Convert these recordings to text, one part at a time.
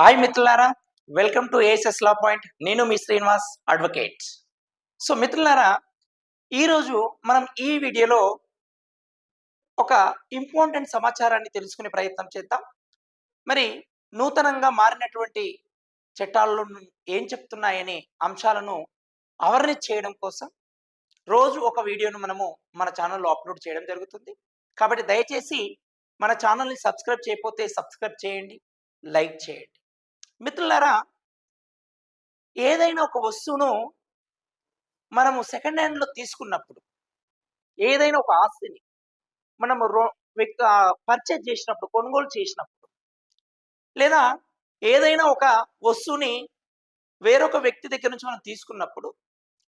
Hi మిత్రులారా. Welcome to ASS law point నేను మీ శ్రీనివాస్ అడ్వకేట్ సో మిత్రులారా ఈరోజు మనం ఈ వీడియోలో ఒక ఇంపార్టెంట్ సమాచారాన్ని తెలుసుకునే ప్రయత్నం చేద్దాం. మరి నూతనంగా మారినటువంటి చట్టాల్లో ఏం చెప్తున్నాయనే అంశాలను అవర్నెస్ చేయడం కోసం రోజు ఒక వీడియోను మనము మన ఛానల్లో అప్లోడ్ చేయడం జరుగుతుంది. కాబట్టి దయచేసి మన ఛానల్ని సబ్స్క్రైబ్ చేయకపోతే సబ్స్క్రైబ్ చేయండి లైక్ చేయండి. మిత్రులారా ఏదైనా ఒక వస్తువును మనము సెకండ్ హ్యాండ్లో తీసుకున్నప్పుడు ఏదైనా ఒక ఆస్తిని మనము రో పర్చేజ్ చేసినప్పుడు కొనుగోలు చేసినప్పుడు లేదా ఏదైనా ఒక వస్తువుని వేరొక వ్యక్తి దగ్గర నుంచి మనం తీసుకున్నప్పుడు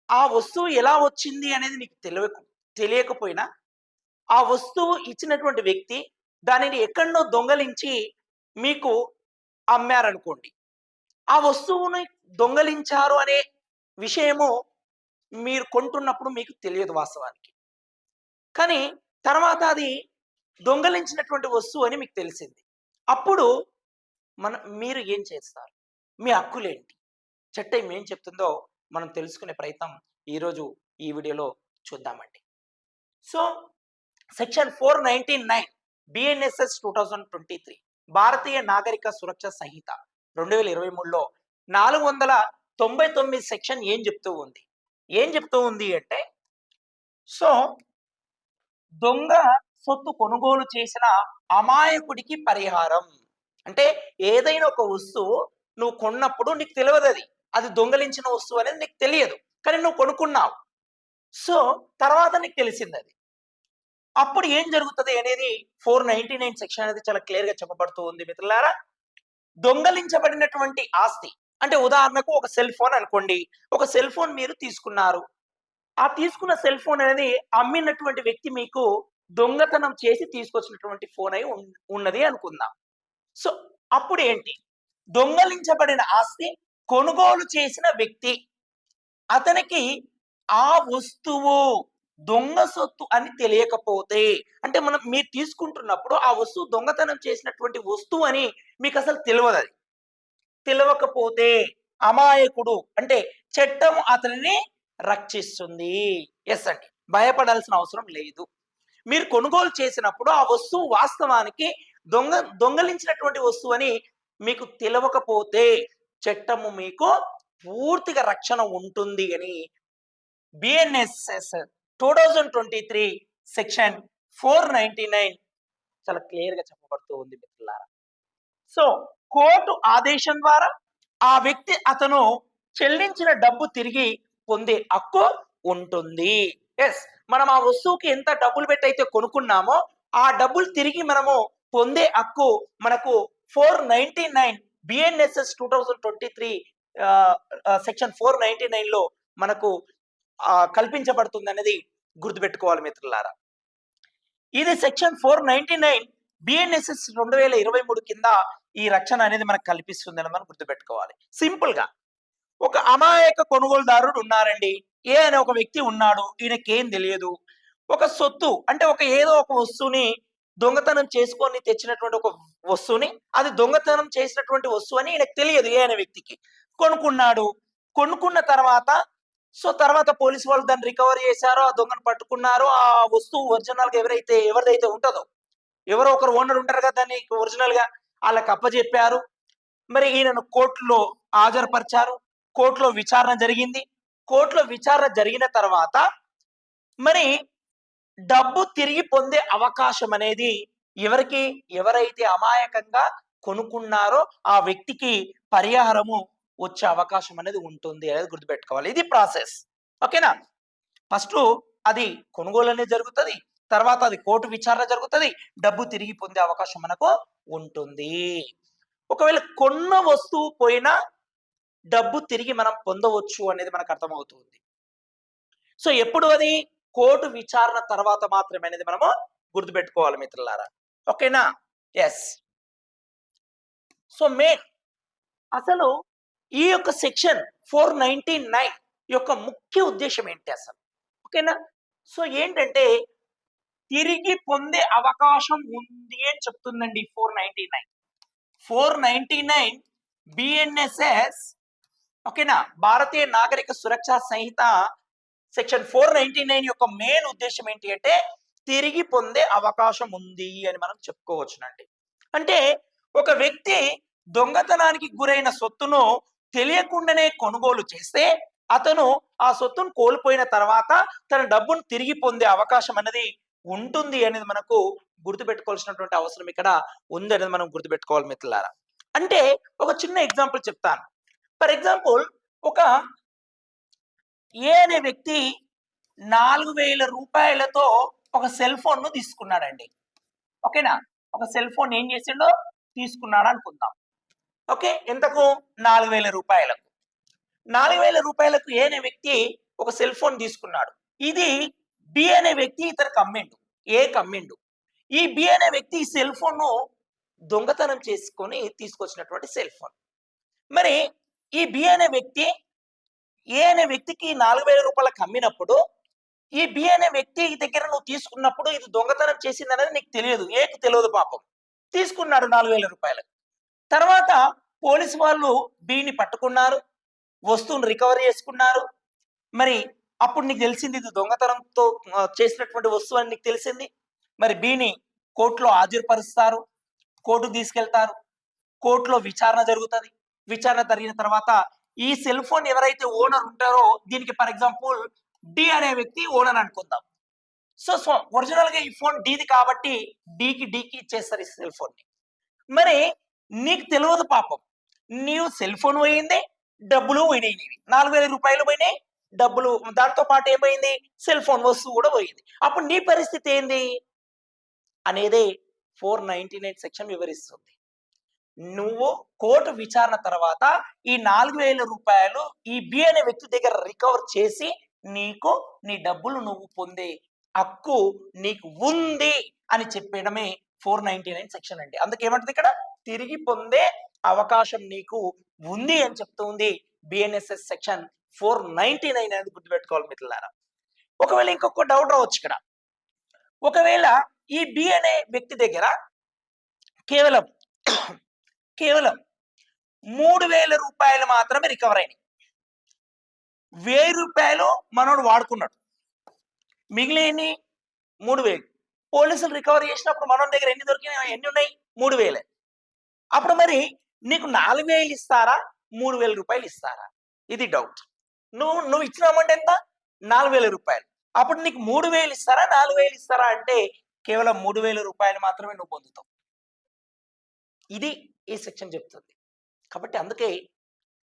ఆ వస్తువు ఎలా వచ్చింది అనేది నీకు తెలియక తెలియకపోయినా ఆ వస్తువు ఇచ్చినటువంటి వ్యక్తి దానిని ఎక్కడో దొంగలించి మీకు అమ్మారనుకోండి. ఆ వస్తువుని దొంగలించారు అనే విషయము మీరు కొంటున్నప్పుడు మీకు తెలియదు వాస్తవానికి. కానీ తర్వాత అది దొంగలించినటువంటి వస్తువు అని మీకు తెలిసింది. అప్పుడు మన మీరు ఏం చేస్తారు? మీ హక్కులేంటి? చట్టం ఏం చెప్తుందో మనం తెలుసుకునే ప్రయత్నం ఈరోజు ఈ వీడియోలో చూద్దామండి. So section four ninety nine BNSS two thousand twenty three Bharatiya Nagarik Suraksha Sanhita. రెండు వేల ఇరవై మూడులో నాలుగు వందల తొంభై తొమ్మిది సెక్షన్ ఏం చెప్తూ ఉంది? ఏం చెప్తూ ఉంది అంటే సో దొంగ సొత్తు కొనుగోలు చేసిన అమాయకుడికి పరిహారం. అంటే ఏదైనా ఒక వస్తువు నువ్వు కొన్నప్పుడు నీకు తెలియదు అది. అది దొంగలించిన వస్తువు అనేది నీకు తెలియదు. కానీ నువ్వు కొనుక్కున్నావు. సో తర్వాత నీకు తెలిసింది అది. అప్పుడు ఏం జరుగుతుంది అనేది ఫోర్ నైన్టీ నైన్ సెక్షన్ అనేది చాలా క్లియర్గా చెప్పబడుతూ ఉంది మిత్రులారా. దొంగలించబడినటువంటి ఆస్తి. అంటే ఉదాహరణకు ఒక సెల్ ఫోన్ అనుకోండి. ఒక సెల్ ఫోన్ మీరు తీసుకున్నారు. ఆ తీసుకున్న సెల్ ఫోన్ అనేది అమ్మినటువంటి వ్యక్తి మీకు దొంగతనం చేసి తీసుకొచ్చినటువంటి ఫోన్ అయి ఉన్- ఉన్నది అనుకుందాం. సో అప్పుడు ఏంటి? దొంగలించబడిన ఆస్తి కొనుగోలు చేసిన వ్యక్తి. అతనికి ఆ వస్తువు దొంగ సొత్తు అని తెలియకపోతే అంటే మనం మీరు తీసుకుంటున్నప్పుడు ఆ వస్తువు దొంగతనం చేసినటువంటి వస్తువు అని మీకు అసలు తెలియదు అది. తెలియకపోతే అమాయకుడు అంటే చట్టం అతనిని రక్షిస్తుంది. ఎస్ అండి. భయపడాల్సిన అవసరం లేదు. మీరు కొనుగోలు చేసినప్పుడు ఆ వస్తువు వాస్తవానికి దొంగ దొంగలించినటువంటి వస్తువు అని మీకు తెలియకపోతే చట్టము మీకు పూర్తిగా రక్షణ ఉంటుంది అని BNSS two thousand twenty three section four ninety nine చాలా క్లియర్గా చెప్పబడుతూ ఉంది మిత్రులారా. సో కోర్టు ఆదేశం ద్వారా ఆ వ్యక్తి అతను చెల్లించిన డబ్బు తిరిగి పొందే హక్కు ఉంటుంది. ఎస్ మనం ఆ వస్తువుకి ఎంత డబ్బులు పెట్టి అయితే కొనుక్కున్నామో ఆ డబ్బులు తిరిగి మనము పొందే హక్కు మనకు four ninety nine BNSS two thousand twenty three section four ninety నైన్లో మనకు కల్పించబడుతుంది అనేది గుర్తుపెట్టుకోవాలి మిత్రులారా. ఇది section four ninety nine BNSS రెండు వేల ఇరవై మూడు కింద ఈ రక్షణ అనేది మనకు కల్పిస్తుందని మనం గుర్తుపెట్టుకోవాలి. సింపుల్గా ఒక అమాయక కొనుగోలుదారుడు ఉన్నారండి. ఏ అనే ఒక వ్యక్తి ఉన్నాడు. ఈయనకేం తెలియదు. ఒక సొత్తు అంటే ఒక ఏదో ఒక వస్తువుని దొంగతనం చేసుకొని తెచ్చినటువంటి ఒక వస్తువుని అది దొంగతనం చేసినటువంటి వస్తువు అని ఈయనకు తెలియదు ఏ అనే వ్యక్తికి. కొనుక్కున్నాడు. కొనుక్కున్న తర్వాత సో తర్వాత పోలీసు వాళ్ళు దాన్ని రికవర్ చేశారో ఆ దొంగను పట్టుకున్నారో ఆ వస్తువు ఒరిజినల్గా ఎవరైతే ఎవరిదైతే ఉంటుందో ఎవరో ఒకరు ఓనర్ ఉంటారు కదా దాన్ని ఒరిజినల్గా వాళ్ళకి అప్పచెప్పారు మరి ఈయనను కోర్టులో హాజరుపరిచారు. కోర్టులో విచారణ జరిగింది. కోర్టులో విచారణ జరిగిన తర్వాత మరి డబ్బు తిరిగి పొందే అవకాశం అనేది ఎవరికి ఎవరైతే అమాయకంగా కొనుక్కున్నారో ఆ వ్యక్తికి పరిహారము వచ్చే అవకాశం అనేది ఉంటుంది అనేది గుర్తుపెట్టుకోవాలి. ఇది ప్రాసెస్. ఓకేనా? ఫస్ట్ అది కొనుగోలు అనేది జరుగుతుంది తర్వాత అది కోర్టు విచారణ జరుగుతుంది డబ్బు తిరిగి పొందే అవకాశం మనకు ఉంటుంది. ఒకవేళ కొన్న వస్తువు పోయినా డబ్బు తిరిగి మనం పొందవచ్చు అనేది మనకు అర్థమవుతుంది. సో ఎప్పుడు అది? కోర్టు విచారణ తర్వాత మాత్రమే అనేది మనము గుర్తుపెట్టుకోవాలి మిత్రులారా. ఓకేనా? ఎస్ సో మే అసలు ఈ యొక్క సెక్షన్ ఫోర్ నైన్టీ నైన్ యొక్క ముఖ్య ఉద్దేశం ఏంటి అసలు? ఓకేనా? సో ఏంటంటే తిరిగి పొందే అవకాశం ఉంది అని చెప్తుందండి four ninety nine. Four ninety nine BNSS ఓకేనా? Bharatiya Nagarik Suraksha Sanhita section four ninety nine యొక్క మెయిన్ ఉద్దేశం ఏంటి అంటే తిరిగి పొందే అవకాశం ఉంది అని మనం చెప్పుకోవచ్చునండి. అంటే ఒక వ్యక్తి దొంగతనానికి గురైన సొత్తును తెలియకుండానే కొనుగోలు చేస్తే అతను ఆ సొత్తును కోల్పోయిన తర్వాత తన డబ్బును తిరిగి పొందే అవకాశం అనేది ఉంటుంది అనేది మనకు గుర్తుపెట్టుకోవాల్సినటువంటి అవసరం ఇక్కడ ఉంది అనేది మనం గుర్తుపెట్టుకోవాలి మిత్రులారా. అంటే ఒక చిన్న ఎగ్జాంపుల్ చెప్తాను. ఫర్ ఎగ్జాంపుల్ ఒక ఏ అనే వ్యక్తి నాలుగు వేల రూపాయలతో ఒక సెల్ ఫోన్ను తీసుకున్నాడండి. ఓకేనా? ఒక సెల్ ఫోన్ ఏం చేసిండో తీసుకున్నాడు అనుకుందాం. ఓకే? ఎంతకు నాలుగు వేల రూపాయలకు. నాలుగు వేల రూపాయలకు ఏ అనే వ్యక్తి ఒక సెల్ ఫోన్ తీసుకున్నాడు. ఇది బి అనే వ్యక్తి ఇతనికి అమ్మిండు ఏ కమ్మిండు. ఈ బి అనే వ్యక్తి ఈ సెల్ ఫోన్ను దొంగతనం చేసుకొని తీసుకొచ్చినటువంటి సెల్ ఫోన్. మరి ఈ బి అనే వ్యక్తి ఏ అనే వ్యక్తికి నాలుగు వేల రూపాయలకు అమ్మినప్పుడు ఈ బి అనే వ్యక్తి దగ్గర నువ్వు తీసుకున్నప్పుడు ఇది దొంగతనం చేసింది అనేది నీకు తెలియదు. ఏకి తెలియదు పాపం. తీసుకున్నాడు నాలుగు వేల రూపాయలకు. తర్వాత పోలీసు వాళ్ళు బీని పట్టుకున్నారు వస్తువును రికవరీ చేసుకున్నారు. మరి అప్పుడు నీకు తెలిసింది ఇది దొంగతనంతో చేసినటువంటి వస్తువు అని నీకు తెలిసింది? మరి బీని కోర్టులో హాజరుపరుస్తారు కోర్టుకు తీసుకెళ్తారు కోర్టులో విచారణ జరుగుతుంది. విచారణ జరిగిన తర్వాత ఈ సెల్ ఫోన్ ఎవరైతే ఓనర్ ఉంటారో దీనికి ఫర్ ఎగ్జాంపుల్ డి అనే వ్యక్తి ఓనర్ అనుకుందాం. సో సో ఒరిజినల్గా ఈ ఫోన్ డీది కాబట్టి డీకి డీకి ఇచ్చేస్తారు ఈ సెల్ ఫోన్ని మరి నీకు తెలియదు పాపం. నీవు సెల్ ఫోన్ పోయింది డబ్బులు పోయినాయి నాలుగు వేల రూపాయలు పోయినాయి డబ్బులు దాంతో పాటు ఏమైంది? సెల్ ఫోన్ వస్తువు కూడా పోయింది. అప్పుడు నీ పరిస్థితి ఏంది? అనేది ఫోర్ నైన్టీ నైన్ సెక్షన్ వివరిస్తుంది. నువ్వు కోర్టు విచారణ తర్వాత ఈ నాలుగు వేల రూపాయలు ఈ బి అనే వ్యక్తి దగ్గర రికవర్ చేసి నీకు నీ డబ్బులు నువ్వు పొందే హక్కు నీకు ఉంది అని చెప్పడమే ఫోర్ నైన్టీ నైన్ సెక్షన్ అండి. అందుకేమంటుంది ఇక్కడ? తిరిగి పొందే అవకాశం నీకు ఉంది అని చెప్తుంది BNSS section four ninety nine అనేది గుర్తుపెట్టుకోవాలి మిత్రులారా. ఒకవేళ ఇంకొక డౌట్ రావచ్చు ఇక్కడ. ఒకవేళ ఈ బి అనే వ్యక్తి దగ్గర కేవలం కేవలం మూడు వేల రూపాయలు మాత్రమే రికవర్ అయినాయి. వెయ్యి రూపాయలు మనోడు వాడుకున్నాడు. మిగిలిన మూడు వేలు. పోలీసులు రికవర్ చేసినప్పుడు మనం దగ్గర ఎన్ని దొరికినాయి ఎన్ని ఉన్నాయి? మూడు వేలే. అప్పుడు మరి నీకు నాలుగు వేలు ఇస్తారా? మూడు వేల రూపాయలు ఇస్తారా? ఇది డౌట్ నువ్వు నువ్వు ఇచ్చిన అమౌంట్ ఎంత? నాలుగు వేల రూపాయలు. అప్పుడు నీకు మూడు వేలు ఇస్తారా? నాలుగు వేలు ఇస్తారా? అంటే కేవలం మూడు వేల రూపాయలు మాత్రమే నువ్వు పొందుతావు. ఇది ఈ సెక్షన్ చెప్తుంది. కాబట్టి అందుకే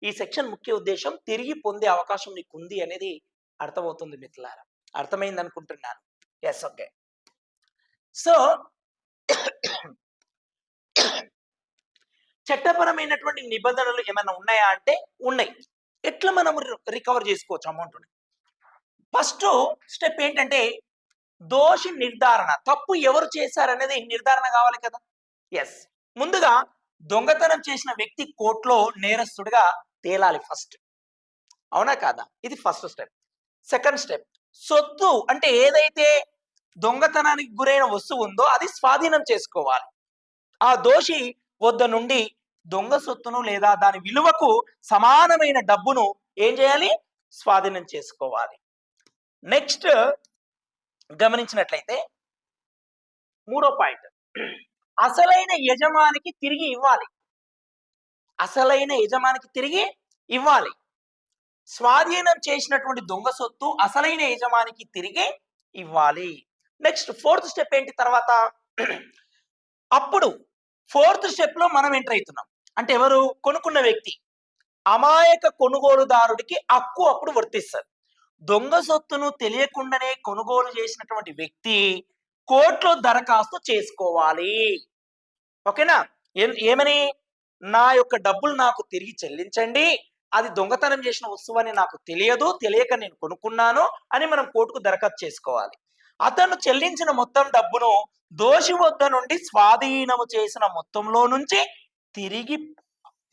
ఈ సెక్షన్ ముఖ్య ఉద్దేశం తిరిగి పొందే అవకాశం నీకు ఉంది అనేది అర్థమవుతుంది మిత్రులారా. అర్థమైంది అనుకుంటున్నాను ఎస్ ఓకే సో చట్టపరమైనటువంటి నిబంధనలు ఏమైనా ఉన్నాయా అంటే ఉన్నాయి. ఎట్లా మనం రికవర్ చేసుకోవచ్చు అమౌంట్ ఫస్ట్ స్టెప్ ఏంటంటే దోషి నిర్ధారణ. తప్పు ఎవరు చేశారనేది నిర్ధారణ కావాలి కదా? ఎస్ ముందుగా దొంగతనం చేసిన వ్యక్తి కోర్టులో నేరస్తుడిగా తేలాలి ఫస్ట్. అవునా కాదా? ఇది ఫస్ట్ స్టెప్. Second step. సొత్తు అంటే ఏదైతే దొంగతనానికి గురైన వస్తువు ఉందో అది స్వాధీనం చేసుకోవాలి. ఆ దోషి వద్ద నుండి దొంగ సొత్తును లేదా దాని విలువకు సమానమైన డబ్బును ఏం చేయాలి? స్వాధీనం చేసుకోవాలి. నెక్స్ట్ గమనించినట్లయితే మూడో పాయింట్. అసలైన యజమానికి తిరిగి ఇవ్వాలి. అసలైన యజమానికి తిరిగి ఇవ్వాలి. స్వాధీనం చేసినటువంటి దొంగ సొత్తు అసలైన యజమానికి తిరిగి ఇవ్వాలి. నెక్స్ట్ ఫోర్త్ స్టెప్ ఏంటి తర్వాత? అప్పుడు ఫోర్త్ స్టెప్లో మనం ఎంటర్ అవుతున్నాం. అంటే ఎవరు? కొనుక్కున్న వ్యక్తి. అమాయక కొనుగోలుదారుడికి హక్కు అప్పుడు వర్తిస్తారు దొంగ సొత్తును తెలియకుండానే కొనుగోలు చేసినటువంటి వ్యక్తి కోర్టులో దరఖాస్తు చేసుకోవాలి. ఓకేనా? ఏం- ఏమని? నా యొక్క డబ్బులు నాకు తిరిగి చెల్లించండి. అది దొంగతనం చేసిన వస్తువు అని నాకు తెలియదు. తెలియక నేను కొనుక్కున్నాను అని మనం కోర్టుకు దరఖాస్తు చేసుకోవాలి. అతను చెల్లించిన మొత్తం డబ్బును దోషి వద్ద నుండి స్వాధీనము చేసిన మొత్తంలో నుంచి తిరిగి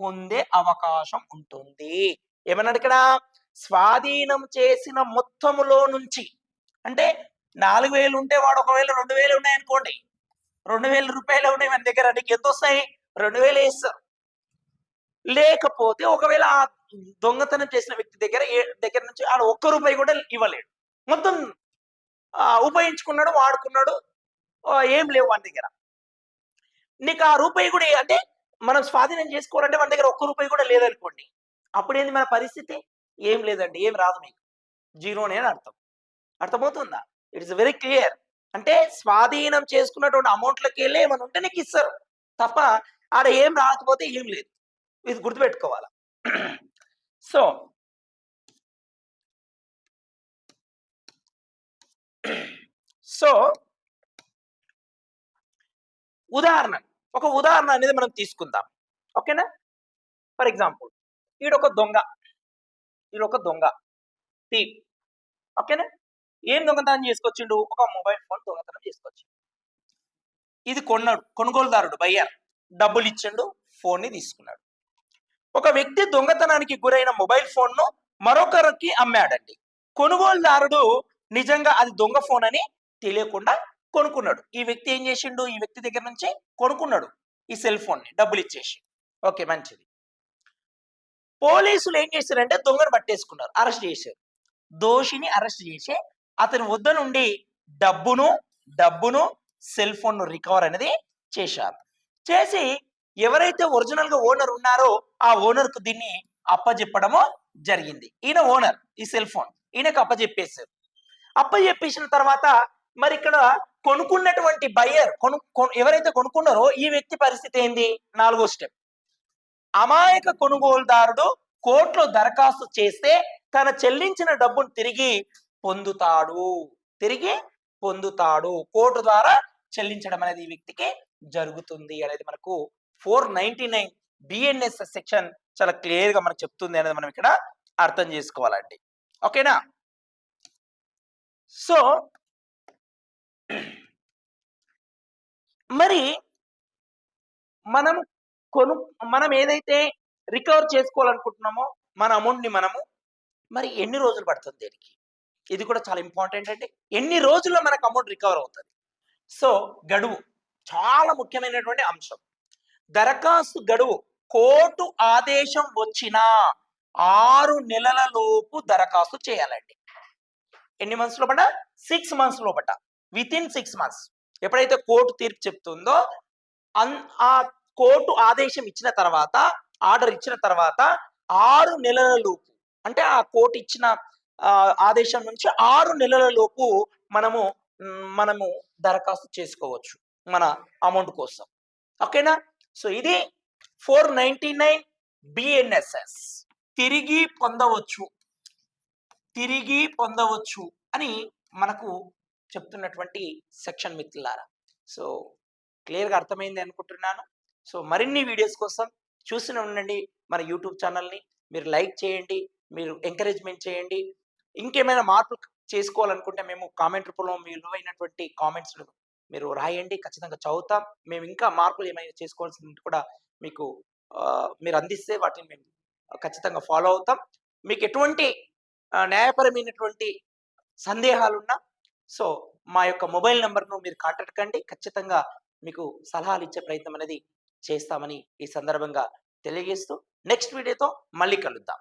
పొందే అవకాశం ఉంటుంది. ఏమన్నాడు ఇక్కడ? స్వాధీనం చేసిన మొత్తములో నుంచి. అంటే నాలుగు వేలు ఉంటే వాడు ఒకవేళ రెండు వేలు ఉన్నాయనుకోండి. రెండు వేల రూపాయలు ఉన్నాయి మన దగ్గర నీకు ఎంత వస్తాయి? రెండు వేలు వేస్తారు లేకపోతే ఒకవేళ ఆ దొంగతనం చేసిన వ్యక్తి దగ్గర దగ్గర నుంచి ఆడ ఒక్క రూపాయి కూడా ఇవ్వలేడు. మొత్తం ఉపయోగించుకున్నాడు వాడుకున్నాడు ఏం లేవు వాడి దగ్గర. నీకు ఆ రూపాయి కూడా అంటే మనం స్వాధీనం చేసుకోవాలంటే మన దగ్గర ఒక్క రూపాయి కూడా లేదనుకోండి అప్పుడేంది మన పరిస్థితి? ఏం లేదండి ఏం రాదు మీకు. జీరోనే అని అర్థం. అర్థమవుతుందా? ఇట్స్ వెరీ క్లియర్ అంటే స్వాధీనం చేసుకున్నటువంటి అమౌంట్లకి వెళ్ళి ఏమైనా ఉంటే నీకు ఇస్తారు. తప్ప ఆడ ఏం రాకపోతే ఏం లేదు. ఇది గుర్తుపెట్టుకోవాలి? సో సో ఉదాహరణ ఒక ఉదాహరణ అనేది మనం తీసుకుందాం. ఓకేనా? ఫర్ ఎగ్జాంపుల్ ఈడొక దొంగ ఈడొక దొంగ టీ. ఓకేనా? ఏం దొంగతనం చేసుకొచ్చిండు? ఒక మొబైల్ ఫోన్ దొంగతనం చేసుకొచ్చిండు. ఇది కొన్నాడు కొనుగోలుదారుడు బయ్యర్. డబ్బులు ఇచ్చిండు ఫోన్ని తీసుకున్నాడు. ఒక వ్యక్తి దొంగతనానికి గురైన మొబైల్ ఫోన్ను మరొకరికి అమ్మాడండి. కొనుగోలుదారుడు నిజంగా అది దొంగ ఫోన్ అని తెలియకుండా కొనుక్కున్నాడు. ఈ వ్యక్తి ఏం చేసిండు? ఈ వ్యక్తి దగ్గర నుంచి కొనుక్కున్నాడు ఈ సెల్ ఫోన్ని డబ్బులు ఇచ్చేసి. ఓకే మంచిది. పోలీసులు ఏం చేశారంటే దొంగను పట్టేసుకున్నారు అరెస్ట్ చేశారు. దోషిని అరెస్ట్ చేసి అతని వద్ద నుండి డబ్బును డబ్బును సెల్ ఫోన్ను రికవర్ అనేది చేశారు. చేసి ఎవరైతే ఒరిజినల్గా ఓనర్ ఉన్నారో ఆ ఓనర్కు దీన్ని అప్పజెప్పడము జరిగింది. ఈయన ఓనర్ ఈ సెల్ ఫోన్ ఈయనకు అప్పజెప్పేశారు. అప్పజెప్పేసిన తర్వాత మరి ఇక్కడ కొనుక్కున్నటువంటి బయ్యర్ కొను కొను- ఎవరైతే కొనుక్కున్నారో ఈ వ్యక్తి పరిస్థితి ఏంది? నాలుగో స్టెప్ అమాయక కొనుగోలుదారుడు కోర్టులో దరఖాస్తు చేస్తే తన చెల్లించిన డబ్బును తిరిగి పొందుతాడు. తిరిగి పొందుతాడు. కోర్టు ద్వారా చెల్లించడం అనేది ఈ వ్యక్తికి జరుగుతుంది అనేది మనకు four ninety nine BNS section చాలా క్లియర్గా మనకు చెప్తుంది అనేది మనం ఇక్కడ అర్థం చేసుకోవాలండి. ఓకేనా? సో మరి మనం కొను మనం ఏదైతే రికవర్ చేసుకోవాలనుకుంటున్నామో మన అమౌంట్ని మనము మరి ఎన్ని రోజులు పడుతుంది దీనికి? ఇది కూడా చాలా ఇంపార్టెంట్ అండి. ఎన్ని రోజుల్లో మనకు అమౌంట్ రికవర్ అవుతుంది? సో గడువు చాలా ముఖ్యమైనటువంటి అంశం. దరఖాస్తు గడువు కోర్టు ఆదేశం వచ్చిన ఆరు నెలల లోపు దరఖాస్తు చేయాలండి. ఎన్ని మంత్స్ లోపట? సిక్స్ మంత్స్ లోపట. విత్ ఇన్ సిక్స్ మంత్స్ ఎప్పుడైతే కోర్టు తీర్పు చెప్తుందో అన్ ఆ కోర్టు ఆదేశం ఇచ్చిన తర్వాత ఆర్డర్ ఇచ్చిన తర్వాత ఆరు నెలల లోపు అంటే ఆ కోర్టు ఇచ్చిన ఆదేశం నుంచి ఆరు నెలల లోపు మనము మనము దరఖాస్తు చేసుకోవచ్చు మన అమౌంట్ కోసం. ఓకేనా సో ఇది ఫోర్ నైన్టీ నైన్ బిఎన్ఎస్ఎస్ తిరిగి పొందవచ్చు. తిరిగి పొందవచ్చు అని మనకు చెప్తున్నటువంటి సెక్షన్ మిత్రులారా. సో క్లియర్గా అర్థమైంది అనుకుంటున్నాను. సో మరిన్ని వీడియోస్ కోసం చూసిన ఉండండి మన యూట్యూబ్ ఛానల్ని. మీరు లైక్ చేయండి మీరు ఎంకరేజ్మెంట్ చేయండి. ఇంకేమైనా మార్పులు చేసుకోవాలనుకుంటే మేము కామెంట్ రూపంలో మీ విలువైనటువంటి కామెంట్స్ మీరు రాయండి. ఖచ్చితంగా చదువుతాం. మేము ఇంకా మార్పులు ఏమైనా చేసుకోవాల్సింది కూడా మీకు మీరు అందిస్తే వాటిని మేము ఖచ్చితంగా ఫాలో అవుతాం. మీకు ఎటువంటి న్యాయపరమైనటువంటి సందేహాలున్నా సో మా యొక్క మొబైల్ నెంబర్ను మీరు కాంటాక్ట్ కండి. ఖచ్చితంగా మీకు సలహాలు ఇచ్చే ప్రయత్నం అనేది చేస్తామని ఈ సందర్భంగా తెలియజేస్తూ నెక్స్ట్ వీడియోతో మళ్ళీ కలుద్దాం.